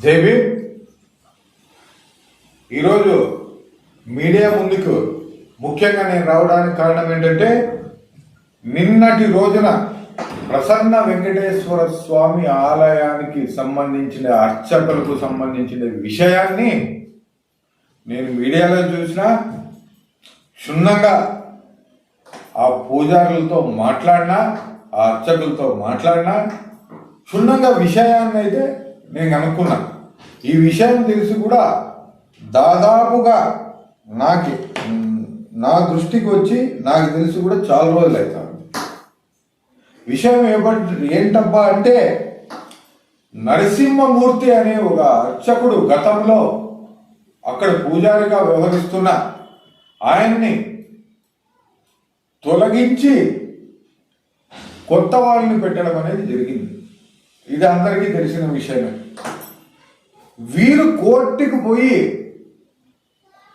జైబీ ఈరోజు మీడియా ముందుకు ముఖ్యంగా నేను రావడానికి కారణం ఏంటంటే నిన్నటి రోజున ప్రసన్న వెంకటేశ్వర స్వామి ఆలయానికి సంబంధించిన అర్చకులకు సంబంధించిన విషయాన్ని నేను మీడియాలో చూసిన క్షుణ్ణంగా ఆ పూజారులతో మాట్లాడినా ఆ అర్చకులతో మాట్లాడినా క్షుణ్ణంగా విషయాన్ని అయితే నేను అనుకున్నా. ఈ విషయం తెలిసి కూడా దాదాపుగా నాకు నా దృష్టికి వచ్చి నాకు తెలిసి కూడా చాలా రోజులు అవుతాను విషయం ఏమంటే ఏంటబ్బా అంటే నరసింహమూర్తి అనే ఒక అర్చకుడు గతంలో అక్కడ పూజారిగా వ్యవహరిస్తున్న ఆయన్ని తొలగించి కొత్త వాళ్ళని పెట్టడం అనేది జరిగింది. ఇది అందరికీ తెలిసిన విషయమే. వీరు కోర్టుకు పోయి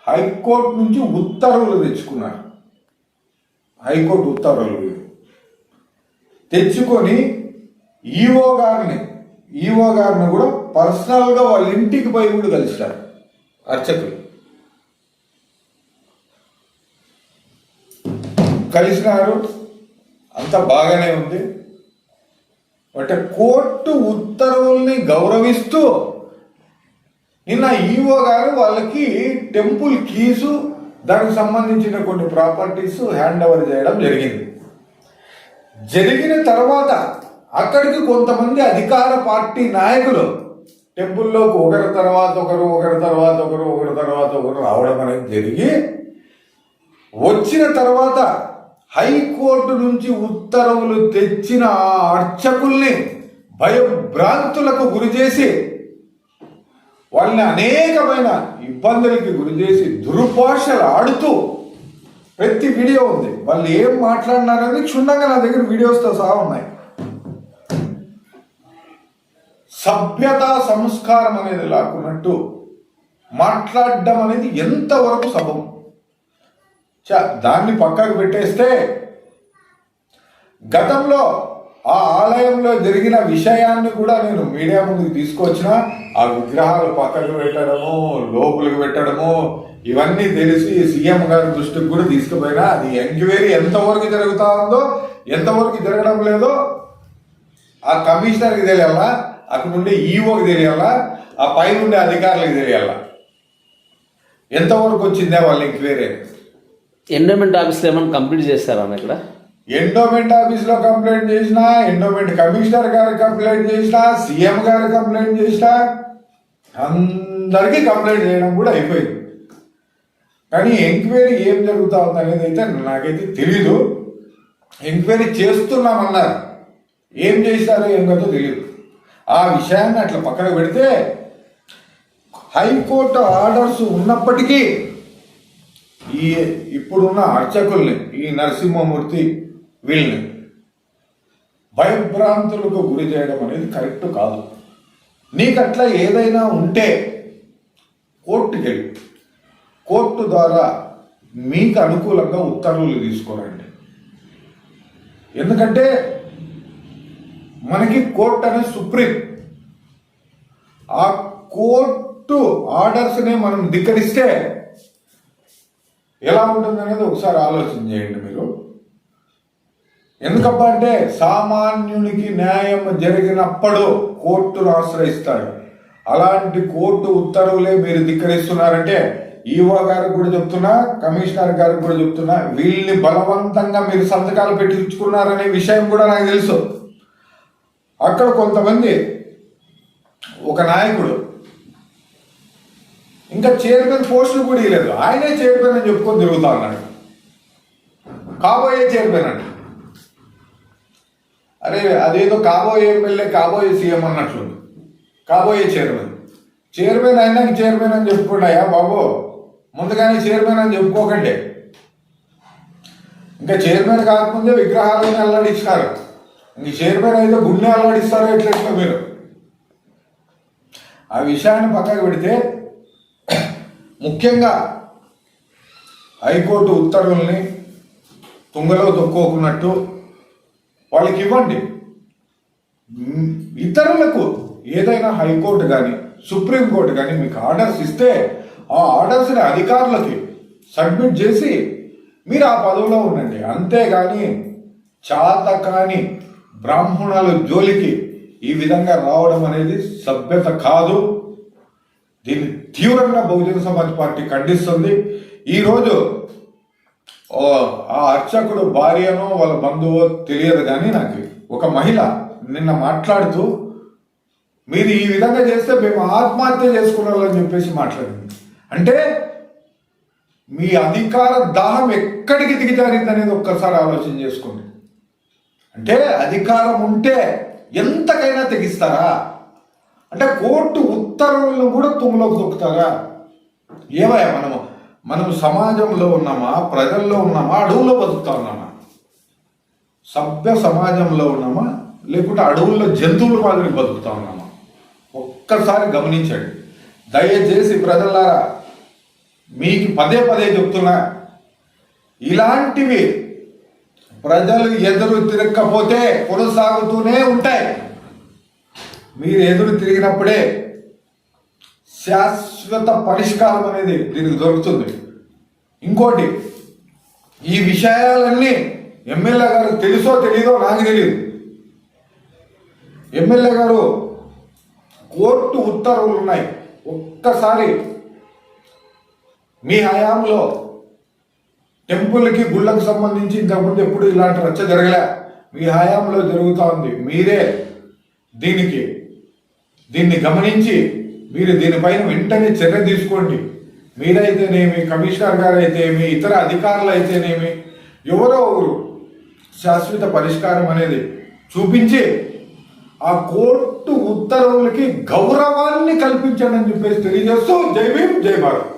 హైకోర్టు నుంచి ఉత్తర్వులు తెచ్చుకున్నారు. హైకోర్టు ఉత్తర్వులు తెచ్చుకొని ఈఓ గారిని ఈఓ గారిని కూడా పర్సనల్గా వాళ్ళ ఇంటికి పోయి కూడా కలిసినారు అర్చకులు. కలిసినారు. అంతా బాగానే ఉంది. అంటే కోర్టు ఉత్తర్వుల్ని గౌరవిస్తూ నిన్న ఈఓ గారు వాళ్ళకి టెంపుల్ కీసు దానికి సంబంధించిన కొన్ని ప్రాపర్టీస్ హ్యాండ్ ఓవర్ చేయడం జరిగింది. జరిగిన తర్వాత అక్కడికి కొంతమంది అధికార పార్టీ నాయకులు టెంపుల్లోకి ఒకరి తర్వాత ఒకరు ఒకరి తర్వాత ఒకరు ఒకరి తర్వాత ఒకరు రావడం అనేది జరిగి వచ్చిన తర్వాత హైకోర్టు నుంచి ఉత్తర్వులు తెచ్చిన ఆ అర్చకుల్ని భయభ్రాంతులకు గురి చేసి వాళ్ళని అనేకమైన ఇబ్బందులకి గురి చేసి దుర్భాషలు ఆడుతూ ప్రతి వీడియో ఉంది. వాళ్ళు ఏం మాట్లాడినారని క్షుణ్ణంగా నా దగ్గర వీడియోస్తో సహా ఉన్నాయి. సభ్యత సంస్కారం అనేది లాక్కున్నట్టు మాట్లాడడం అనేది ఎంతవరకు సభం చ దాన్ని పక్కకు పెట్టేస్తే గతంలో ఆ ఆలయంలో జరిగిన విషయాన్ని కూడా నేను మీడియా ముందుకు తీసుకొచ్చిన. ఆ విగ్రహాలు పక్కకు పెట్టడము లోపలికి పెట్టడము ఇవన్నీ తెలిసి సీఎం గారి దృష్టికి కూడా తీసుకుపోయినా. అది ఎంక్వైరీ ఎంతవరకు జరుగుతా ఉందో ఎంతవరకు జరగడం లేదో ఆ కమిషనర్కి తెలియాలా? అక్కడ ఉండే ఈఓకి తెలియాలా? ఆ పై ఉండే అధికారులకు తెలియాలా? ఎంతవరకు వచ్చిందే వాళ్ళ ఎంక్వైరీ? ఎండోమెంట్ ఆఫీస్లో ఏమైనా కంప్లీట్ చేస్తారా ఇక్కడ? ఎండోమెంట్ ఆఫీస్లో కంప్లైంట్ చేసినా ఎండోమెంట్ కమిషనర్ గారు కంప్లైంట్ చేసినా సీఎం గారు కంప్లైంట్ చేసినా అందరికీ కంప్లైంట్ చేయడం కూడా అయిపోయింది. కానీ ఎంక్వైరీ ఏం జరుగుతూ ఉంది అనేది అయితే నాకైతే తెలీదు. ఎంక్వైరీ చేస్తున్నామన్నారు. ఏం చేశారో ఏం కదో తెలియదు ఆ విషయాన్ని అట్లా పక్కన పెడితే హైకోర్టు ఆర్డర్స్ ఉన్నప్పటికీ ఈ ఇప్పుడున్న అర్చకుల్ని ఈ నరసింహమూర్తి వీళ్ళని భయభ్రాంతులకు గురి చేయడం అనేది కరెక్ట్ కాదు. నీకట్లా ఏదైనా ఉంటే కోర్టుకి వెళ్ళి కోర్టు ద్వారా మీకు అనుకూలంగా ఉత్తర్వులు తీసుకోరండి. ఎందుకంటే మనకి కోర్టు అనేది సుప్రీం. ఆ కోర్టు ఆర్డర్స్ని మనం ధిక్కరిస్తే ఎలా ఉంటుంది అనేది ఒకసారి ఆలోచన చేయండి మీరు. ఎందుకబ్బా అంటే సామాన్యునికి న్యాయం జరిగినప్పుడు కోర్టును ఆశ్రయిస్తాడు అలాంటి కోర్టు ఉత్తర్వులే మీరు ధిక్కరిస్తున్నారంటే ఈఓ గారికి కూడా చెప్తున్నా కమిషనర్ గారికి కూడా చెప్తున్నా వీళ్ళని బలవంతంగా మీరు సంతకాలు పెట్టించుకున్నారనే విషయం కూడా నాకు తెలుసు. అక్కడ కొంతమంది ఒక నాయకుడు ఇంకా చైర్మన్ పోస్టులు కూడా ఇవ్వలేదు. ఆయనే చైర్మన్ అని చెప్పుకొని తిరుగుతా ఉన్నాడు. కాబోయే చైర్మన్ అంటే అరే అదేదో కాబోయే ఎమ్మెల్యే కాబోయే సీఎం అన్నట్లుంది. కాబోయే చైర్మన్. చైర్మన్ అయినాక చైర్మన్ అని చెప్పుకున్నాయా బాబు. ముందుగానే చైర్మన్ అని చెప్పుకోకండి. ఇంకా చైర్మన్ కాకముందే విగ్రహాలను అల్లాడిచ్చినారు ఇంక చైర్మన్ అయితే గుండె అల్లాడిస్తారో ఎట్లెట్లో మీరు. ఆ విషయాన్ని పక్కకు పెడితే ముఖ్యంగా హైకోర్టు ఉత్తర్వుల్ని తుంగలో తొక్కుకున్నట్టు వాళ్ళకి ఇవ్వండి. ఇతరులకు ఏదైనా హైకోర్టు కానీ సుప్రీంకోర్టు కానీ మీకు ఆర్డర్స్ ఇస్తే ఆ ఆర్డర్స్ని అధికారులకి సబ్మిట్ చేసి మీరు ఆ పదవిలో ఉండండి. అంతేగాని చాతకాని బ్రాహ్మణుల జోలికి ఈ విధంగా రావడం అనేది సభ్యత కాదు. దీన్ని తీవ్రంగా బహుజన సమాజ్ పార్టీ ఖండిస్తుంది. ఈరోజు ఆ అర్చకుడు భార్యనో వాళ్ళ బంధువో తెలియదు కానీ నాకు ఒక మహిళ నిన్న మాట్లాడుతూ మీరు ఈ విధంగా చేస్తే మేము ఆత్మహత్య చేసుకున్నారని చెప్పేసి మాట్లాడింది. అంటే మీ అధికార దాహం ఎక్కడికి దిగజారింది అనేది ఒక్కసారి ఆలోచన చేసుకోండి. అంటే అధికారం ఉంటే ఎంతకైనా తెగిస్తారా? అంటే కోర్టు ఉత్తర్వులను కూడా తుమ్ములోకి దొక్కుతారా? ఏమయ్యా మనము? మనం సమాజంలో ఉన్నామా? ప్రజల్లో ఉన్నామా? అడవుల్లో బతుకుతా ఉన్నామా? సభ్య సమాజంలో ఉన్నామా? లేకుంటే అడవుల్లో జంతువుల మాదిరి బతుకుతా ఉన్నామా? ఒక్కసారి గమనించండి. దయచేసి ప్రజలారా మీకు పదే పదే చెప్తున్నా ఇలాంటివి ప్రజలు ఎదురు తిరగకపోతే కొనసాగుతూనే ఉంటాయి. మీరు ఎదురు తిరిగినప్పుడే శాశ్వత పరిష్కారం అనేది దీనికి దొరుకుతుంది. ఇంకోటి ఈ విషయాలన్నీ ఎమ్మెల్యే గారు తెలుసో తెలీదో నాకు తెలియదు ఎమ్మెల్యే గారు కోర్టు ఉత్తర్వులు ఉన్నాయి. ఒక్కసారి మీ హయాంలో టెంపుల్కి గుళ్ళకు సంబంధించి ఇంతకుముందు ఎప్పుడు ఇలాంటి రచ్చ జరగలే. మీ హయాంలో జరుగుతూ ఉంది. మీరే దీనికి దీన్ని గమనించి మీరు దీనిపైన వెంటనే చర్య తీసుకోండి. మీరైతేనేమి కమిషనర్ గారు అయితేనేమి ఇతర అధికారులు అయితేనేమి ఎవరో ఒకరు శాశ్వత పరిష్కారం అనేది చూపించి ఆ కోర్టు ఉత్తర్వులకి గౌరవాన్ని కల్పించండి అని చెప్పేసి తెలియజేస్తూ జై భీమ్ జై భారత్.